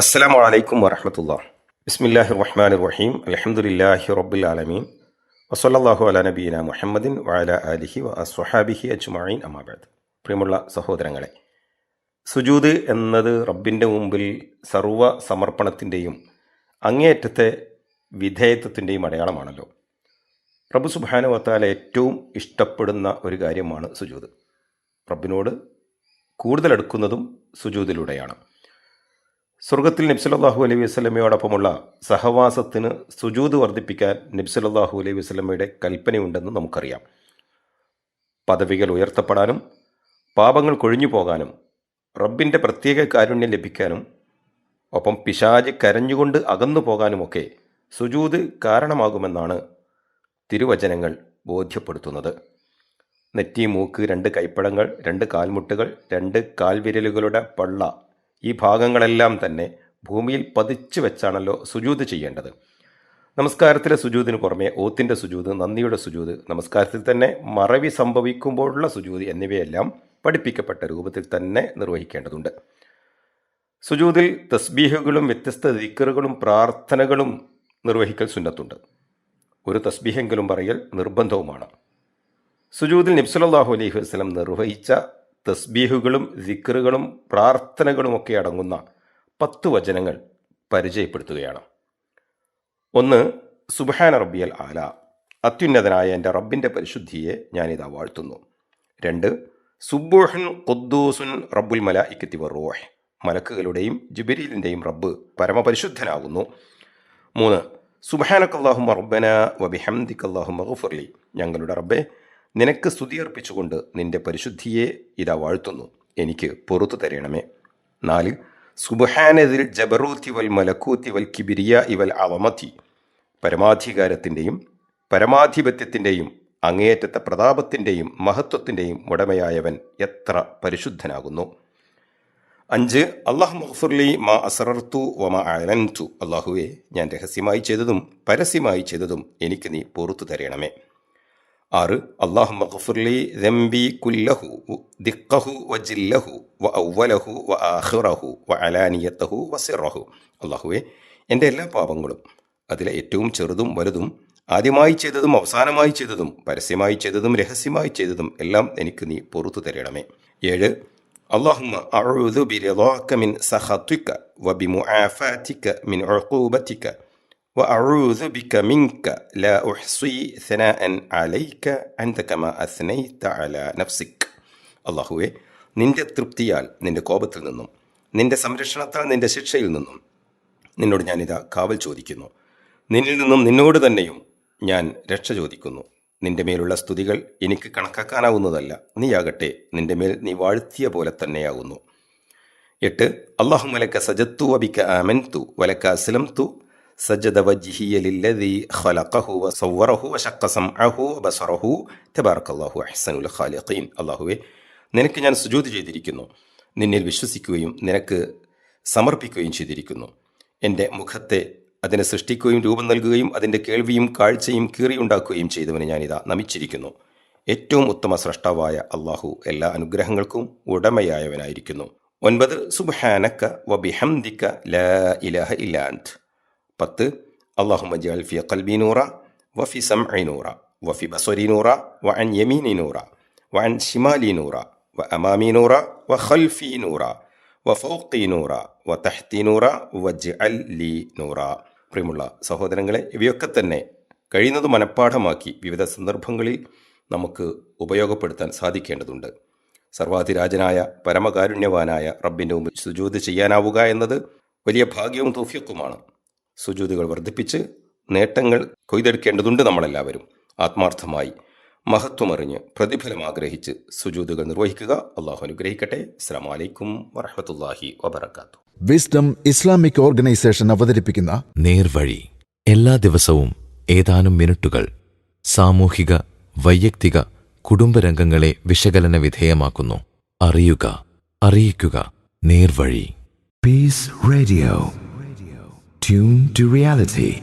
അസ്സാം വലൈക്കും വറഹമത്തുള്ള. ബിസ്മില്ലാഹി റഹ്മാൻ റഹീം. അലഹമുല്ലാഹി റബ്ബുൽ ആലമീൻ. വസല്ലാഹു അല നബീന മുഹമ്മദിൻ വഅല അലിഹി വ അസ്വഹാബിഹി അജ്മഈൻ. അമാബാദ് പ്രിയമുള്ള സഹോദരങ്ങളെ സുജൂദ് എന്നത് റബ്ബിന്റെ മുമ്പിൽ സർവ സമർപ്പണത്തിന്റെയും അങ്ങേയറ്റത്തെ വിധേയത്വത്തിന്റെയും അടയാളമാണല്ലോ. റബ്ബ് സുബാന വത്താല ഏറ്റവും ഇഷ്ടപ്പെടുന്ന ഒരു കാര്യമാണ് സുജൂദ്. റബ്ബിനോട് കൂടുതൽ അടുക്കുന്നതും സുജൂദിലൂടെയാണ്. സ്വർഗത്തിൽ നബ്സലാഹു അലൈഹി വസ്ലമയോടൊപ്പമുള്ള സഹവാസത്തിന് സുജൂത് വർദ്ധിപ്പിക്കാൻ നബ്സലാഹു അലൈഹി വസ്ലമയുടെ കൽപ്പനയുണ്ടെന്ന് നമുക്കറിയാം. പദവികൾ ഉയർത്തപ്പെടാനും പാപങ്ങൾ കൊഴിഞ്ഞു പോകാനും റബ്ബിന്റെ പ്രത്യേക കാരുണ്യം ലഭിക്കാനും ഒപ്പം പിശാജ് കരഞ്ഞുകൊണ്ട് അകന്നു പോകാനുമൊക്കെ സുജൂത് കാരണമാകുമെന്നാണ് തിരുവചനങ്ങൾ ബോധ്യപ്പെടുത്തുന്നത്. നെറ്റി മൂക്ക് രണ്ട് കൈപ്പടങ്ങൾ രണ്ട് കാൽമുട്ടുകൾ രണ്ട് കാൽവിരലുകളുടെ പള്ള ഈ ഭാഗങ്ങളെല്ലാം തന്നെ ഭൂമിയിൽ പതിച്ചു വെച്ചാണല്ലോ സുജൂത് ചെയ്യേണ്ടത്. നമസ്കാരത്തിലെ സുജൂതിന് പുറമെ ഓത്തിന്റെ സുജൂത് നന്ദിയുടെ സുജൂത് നമസ്കാരത്തിൽ തന്നെ മറവി സംഭവിക്കുമ്പോഴുള്ള സുജൂത് എന്നിവയെല്ലാം പഠിപ്പിക്കപ്പെട്ട രൂപത്തിൽ തന്നെ നിർവഹിക്കേണ്ടതുണ്ട്. സുജൂതിൽ തസ്ബീഹുകളും വ്യത്യസ്ത ദിക്കറുകളും പ്രാർത്ഥനകളും നിർവഹിക്കൽ സുന്നത്തുണ്ട്. ഒരു തസ്ബീഹെങ്കിലും പറയൽ നിർബന്ധവുമാണ്. സുജൂദിൽ നിബ്സലാഹു അലൈഹി വസ്ലം നിർവഹിച്ച തസ്ബീഹുകളും ദിക്റുകളും പ്രാർത്ഥനകളുമൊക്കെ അടങ്ങുന്ന പത്ത് വചനങ്ങൾ പരിചയപ്പെടുത്തുകയാണ്. ഒന്ന് സുബാന റബ്ബിയൽ ആല. അത്യുന്നതനായ എന്റെ റബ്ബിന്റെ പരിശുദ്ധിയെ ഞാനിതാ വാഴ്ത്തുന്നു. രണ്ട് സുബുഹൻ ഖുദ്ദൂസുൻ റബ്ബുൽ മല ഇക്കത്തി റോഹ്. മലക്കുകളുടെയും ജുബരീലിന്റെയും റബ്ബ് പരമപരിശുദ്ധനാകുന്നു. മൂന്ന് സുബഹാനക്കല്ലാഹു റബ്ബന വബിഹംദിക്കല്ലാഹു മഹുഫുർലി ഞങ്ങളുടെ റബ്ബെ നിനക്ക് സ്തുതിയർപ്പിച്ചുകൊണ്ട് നിന്റെ പരിശുദ്ധിയെ ഇതാ വാഴ്ത്തുന്നു. എനിക്ക് പുറത്തു തരണമേ. നാല് സുബഹാനതിൽ ജബറൂത്തി വൽ മലക്കൂത്തി വൽ കിബിരിയ ഇവൽ അവമതി പരമാധികാരത്തിന്റെയും പരമാധിപത്യത്തിന്റെയും അങ്ങേയറ്റത്തെ പ്രതാപത്തിന്റെയും മഹത്വത്തിന്റെയും ഉടമയായവൻ എത്ര പരിശുദ്ധനാകുന്നു. അഞ്ച് അള്ളാഹു മഹഫുർലി മാ അസറർത്തു വ മാ അലൻതു അള്ളാഹുവെ ഞാൻ രഹസ്യമായി ചെയ്തതും പരസ്യമായി ചെയ്തതും എനിക്ക് നീ പുറത്തു തരണമേ. ആറ് അള്ളാഹു മഖഫുർലി ദംബി കുല്ലഹു ദിക്കഹു വ ജില്ലഹു വ ഔവലഹു വ ആഹിറഹു വ അലാനിയത്തഹു വ സിറഹു അള്ളാഹുവെ എൻ്റെ എല്ലാ പാപങ്ങളും അതിലെ ഏറ്റവും ചെറുതും വലുതും ആദ്യമായി ചെയ്തതും അവസാനമായി ചെയ്തതും പരസ്യമായി ചെയ്തതും രഹസ്യമായി ചെയ്തതും എല്ലാം എനിക്ക് നീ പുറത്തു തരണമേ ഏഴ് اللهم أعوذ برضاك من سخطك وبمعافاتك من عقوبتك وأعوذ بك منك لا أحصي ثناء عليك أنت كما أثنيت على نفسك അള്ളാഹുവെ നിന്റെ തൃപ്തിയാൽ നിന്റെ കോപത്തിൽ നിന്നും നിന്റെ സംരക്ഷണത്താൽ നിന്റെ ശിക്ഷയിൽ നിന്നും നിന്നോട് ഞാനിതാ കാവൽ ചോദിക്കുന്നു നിന്നിൽ നിന്നും നിന്നോട് തന്നെയും ഞാൻ രക്ഷ ചോദിക്കുന്നു നിന്റെ മേലുള്ള സ്തുതികൾ എനിക്ക് കണക്കാക്കാനാവുന്നതല്ല നീയാകട്ടെ നിന്റെ മേൽ നീ വാഴ്ത്തിയ പോലെ തന്നെയാകുന്നു എട്ട് അള്ളാഹു മലക്ക സജത്തു വബിക്ക അമൻതു വലക്ക അസ്ലംതു സജദ വജ്ഹിയ ലില്ലദി ഖലഖഹു വസവ്വറഹു വശഖ സംഅഹു വബസറഹു തബാറക്കല്ലാഹു അഹ്സനുൽ ഖാലിഖീൻ. അല്ലാഹുവേ നിനക്ക് ഞാൻ സുജൂദ് ചെയ്തിരിക്കുന്നു. നിന്നിൽ വിശ്വസിക്കുകയും നിനക്ക് സമർപ്പിക്കുകയും ചെയ്തിരിക്കുന്നു. എന്റെ മുഖത്തെ അതിനെ സൃഷ്ടിക്കുകയും രൂപം നൽകുകയും അതിന്റെ കേൾവിയും കാഴ്ചയും കീറിയുണ്ടാക്കുകയും ചെയ്തവന് ഞാനിതാ നമിച്ചിരിക്കുന്നു. ഏറ്റവും ഉത്തമ സൃഷ്ടാവായ അള്ളാഹു എല്ലാ അനുഗ്രഹങ്ങൾക്കും ഉടമയായവനായിരിക്കുന്നു. ഒൻപത് സുബാനക്ക വബിഹംദിക്ക ലാ ഇലാഹ ഇല്ലാന്ത് പത്ത്. അള്ളാഹു ജഅൽ ഫി നൂറ വഫി സംഇ നൂറ വഫി ബസരി നൂറ വ അൻ യമീനി നൂറ വ അൻ ഷിമാലി നൂറ വ അമാമി നൂറ വ ഖൽഫി നൂറ വ ഫൗഖി നൂറ വ തഹ്തി നൂറ വജ് അൽ ലി നൂറ. പ്രിയമുള്ള സഹോദരങ്ങളെ ഇവയൊക്കെ തന്നെ കഴിയുന്നത് മനഃപ്പാഠമാക്കി വിവിധ സന്ദർഭങ്ങളിൽ നമുക്ക് ഉപയോഗപ്പെടുത്താൻ സാധിക്കേണ്ടതുണ്ട്. സർവാധിരാജനായ പരമകാരുണ്യവാനായ റബ്ബിന്റെ മുമ്പിൽ സുജൂത് ചെയ്യാനാവുക എന്നത് വലിയ ഭാഗ്യവും തൗഫീഖുമാണ്. സുജൂതുകൾ വർദ്ധിപ്പിച്ച് നേട്ടങ്ങൾ കൊയ്തെടുക്കേണ്ടതുണ്ട് നമ്മളെല്ലാവരും. ആത്മാർത്ഥമായി മഹത്വമറിഞ്ഞ് പ്രതിഫലം ആഗ്രഹിച്ച് സുജൂതുകൾ നിർവഹിക്കുക. അള്ളാഹു അനുഗ്രഹിക്കട്ടെ. അസ്സാം വലൈക്കും വറഹമത്തല്ലാഹി വബർക്കാത്തു വിസ്ഡം ഇസ്ലാമിക് ഓർഗനൈസേഷൻ അവതരിപ്പിക്കുന്ന നേർവഴി. എല്ലാ ദിവസവും ഏതാനും മിനിറ്റുകൾ സാമൂഹിക വൈയക്തിക കുടുംബരംഗങ്ങളെ വിശകലന വിധേയമാക്കുന്നു. അറിയുക അറിയിക്കുക. നേർവഴി. Peace Radio. Tune to reality.